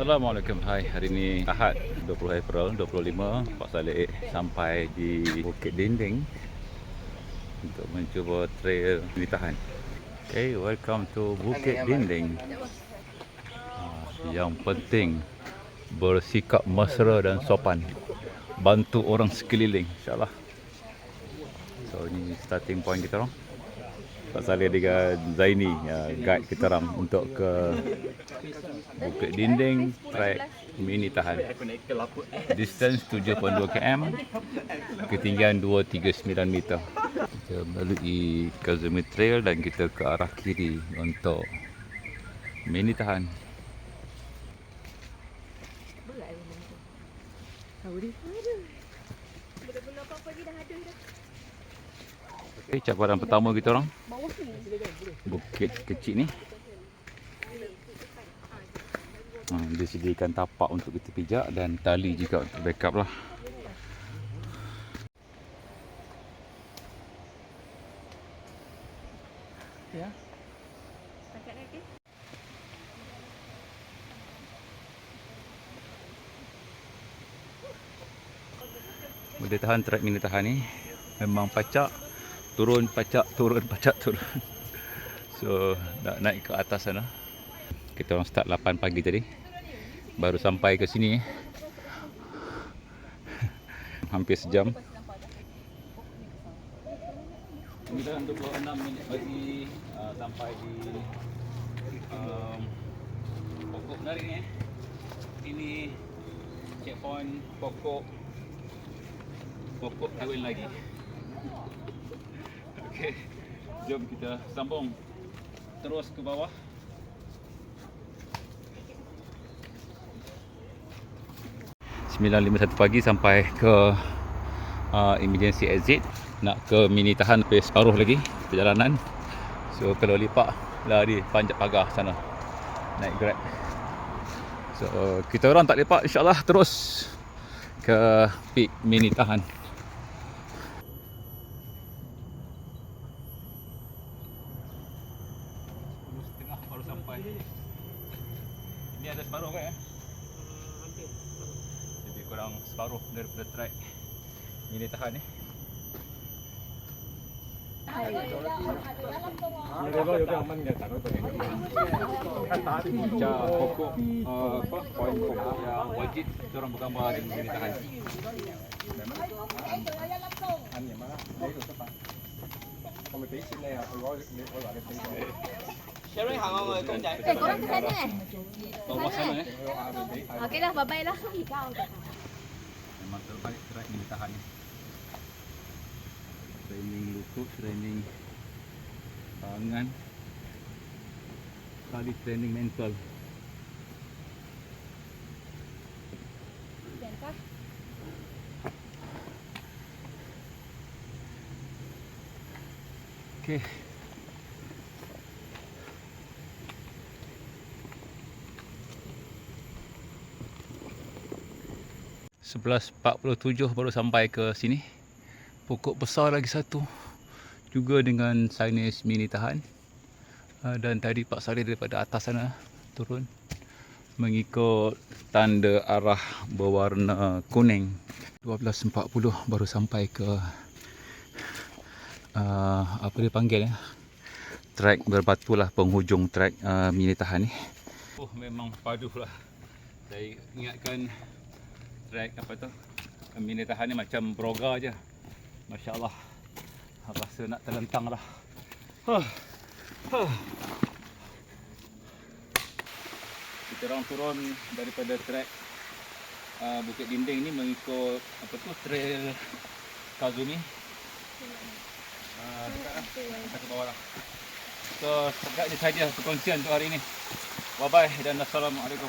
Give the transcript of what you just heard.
Assalamualaikum. Hai Hari ni Ahad 20 April 25 Pak Saleh sampai di Bukit Dinding Untuk mencuba trail Nitahan Okay, welcome to Bukit Dinding. Ah, Yang penting Bersikap mesra dan sopan. Bantu orang sekeliling InsyaAllah. So ini starting point kita orang Pak Saleh dengan Zaini ya, guide kita orang untuk ke Bukit Dinding trek mini tahan. Distance 7.2 km, ketinggian 239 meter. Kita melalui Kazumi Trail dan kita ke arah kiri untuk mini tahan. Okay, cabaran pertama kita orang bukit kecil ni. Ha, dia sediakan tapak untuk kita pijak dan tali juga untuk backup lah. Ya. boleh tahan trek mini tahan ni? Memang pacak turun pacak turun pacak turun so nak naik ke atas sana? Kita orang start 8 pagi tadi. Baru sampai ke sini. Hampir sejam. Ini dalam 26 minit bagi uh, sampai di um, pokok menarik ni eh. ini checkpoint pokok pokok kahwin lagi. Okey, jom kita sambung terus ke bawah. Sembilan lima satu pagi sampai ke uh, emergency exit nak ke mini tahan sampai separuh lagi perjalanan. So kalau lipat lari panjat pagar sana naik grab. So kita orang tak lepak insyaAllah terus ke peak mini tahan. Baru sampai. Ini ada separuh kan? Eh? Lebih kurang separuh daripada track ini tahan ni. Puncak pokok uh, apa poin pokok yang wajib kita orang bergambar di ini tahan. Sharon hào mọi người con Okay lang, babay lang. Ikaw. Matal balik try ni. Training lukuk, training tangan. Kali training mental. Diyan ka? Okay. 11.47 baru sampai ke sini. Pokok besar lagi satu juga dengan sinus mini tahan. Ah, dan tadi Pak Sari daripada atas sana turun mengikut tanda arah berwarna kuning. 12.40 baru sampai ke uh, apa dia panggil eh? ya trek berbatu lah penghujung trek uh, ah, mini tahan ni. Oh memang padu lah saya ingatkan trek apa tu. Mini tahan ni macam broga je. Masya Allah rasa nak terlentang lah huh. Huh. kita orang turun daripada trek uh, Bukit Dinding ni mengikut apa tu trail Kazumi. Uh, dekat lah. Kita ke bawah lah. So setakat ni saja perkongsian untuk hari ini bye bye dan assalamualaikum